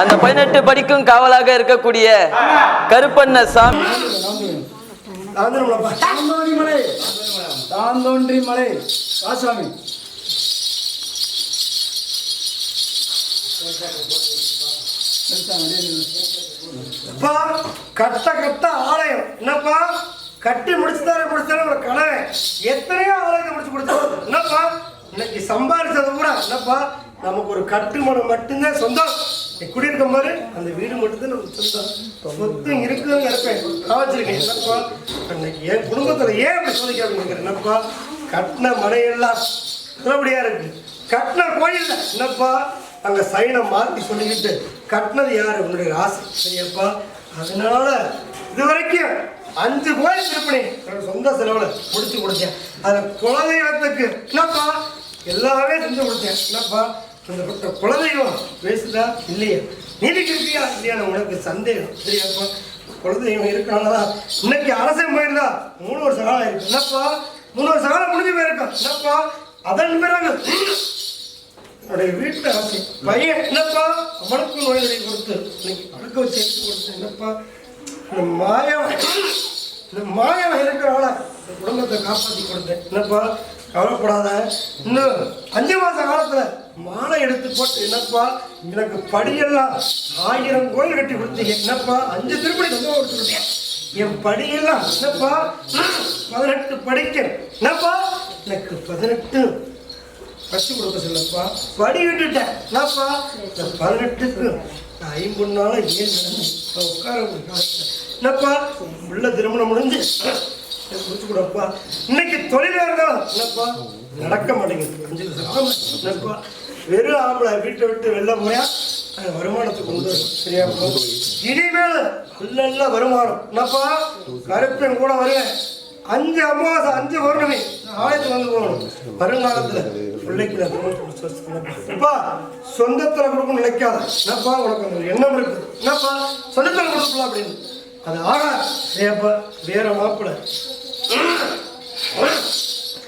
அந்த பதினெட்டு படிக்கும் காவலாக இருக்கக்கூடிய கருப்பண்ண சாமி. தாந்தோன்றி தாந்தோன்றி மலை. தாந்தோன்றி மலை. ராசாமி அப்பா கட்ட கட்ட ஆலயம். என்னப்பா? கட்டி முடிச்சுதாரு முடிச்சாரு ஒரு கனவை. எத்தனையோ ஆலயத்தை முடிச்சு கொடுத்தோம். என்னப்பா? இன்னைக்கு சம்பாதிச்சது கூட. என்னப்பா? நமக்கு ஒரு கட்டுமனம் மட்டும்தான் சொந்தம். குடியிருக்கும் போது அந்த வீடு மட்டும்தான் நமக்கு சொந்தம் சொத்தும் இருக்குன்னு இருப்பேன் காவச்சிருக்கேன் என்னப்பா? அன்னைக்கு என் குடும்பத்தில் ஏன் அப்படி சோதிக்க என்னப்பா? கட்டின மனையெல்லாம் நல்லபடியா இருக்கு. கட்டின கோயில் என்னப்பா? அங்க சைனை மாத்தி சொல்லிக்கிட்டு கட்டினது யாரு? உன்னுடைய ஆசை. சரியாப்பா? அதனால இது வரைக்கும் அஞ்சு கோயில் திருப்பணி சொந்த செலவுல முடிச்சு கொடுத்தேன். அதில் குலதெய்வத்துக்கு. என்னப்பா? எல்லாமே செஞ்சு கொடுத்தேன். என்னப்பா? அந்த பட்ட குலதெய்வம் பேசுதா? இல்லையா? நீதி இருக்கியா இல்லையா உனக்கு சந்தேகம். சரியாப்பா குலதெய்வம் இருக்கிறாங்களா இன்னைக்கு அரசன் போயிருந்தா மூணு வருஷம் காலம் இருக்கு என்னப்பா? மூணு வருஷம் காலம் முடிஞ்சு போயிருக்கோம் என்னப்பா? அதன் பிறகு என்னுடைய வீட்டுல அரசு பையன் என்னப்பா? அவனுக்கு நோய் நொடி கொடுத்து இன்னைக்கு படுக்க வச்சு எடுத்து கொடுத்து என்னப்பா? இந்த மாயம் இந்த மாயம் இருக்கிறவள இந்த குடும்பத்தை காப்பாற்றி கொடுத்தேன். என்னப்பா? கவலைப்படாத. இன்னும் அஞ்சு மாச காலத்துல மாலை எடுத்து போட்டு என்னப்பா எனக்கு படியெல்லாம் ஆயிரம் கோயில் கட்டி கொடுத்தீங்க என்னப்பா அஞ்சு திருப்பதி தங்க கொடுத்துருக்கேன். என் படியெல்லாம் என்னப்பா பதினெட்டு படிக்க என்னப்பா எனக்கு பதினெட்டு பசி கொடுக்க சொல்லப்பா. படி விட்டுட்டேன். என்னப்பா இந்த பதினெட்டுக்கு நான் ஐம்பொன்னால ஏன் உட்கார என்னப்பா உள்ள திருமணம் முடிஞ்சு முடிச்சு கொடுப்பா இன்னைக்கு தொழிலா தான் என்னப்பா? நடக்க மாட்டேங்குது. அஞ்சு என்னப்பா? வெறும் ஆம்பளை வீட்டை விட்டு வெளில போயா வருமானத்துக்கு வந்து சரியா? இனிமேல் நல்ல வருமானம். என்னப்பா? கருப்பன் கூட வருவேன். அஞ்சு அமாவாசை அஞ்சு பௌர்ணமி. ஆலயத்துக்கு வந்து போகணும். வருங்காலத்துல பிள்ளைக்கு அப்பா சொந்தத்துல கொடுக்கும் நினைக்காத. என்னப்பா உனக்கு எண்ணம் இருக்கு என்னப்பா? சொந்தத்துல கொடுக்கலாம் அப்படின்னு. அது ஆகா ஏப்பா வேற மாப்பிள்ள.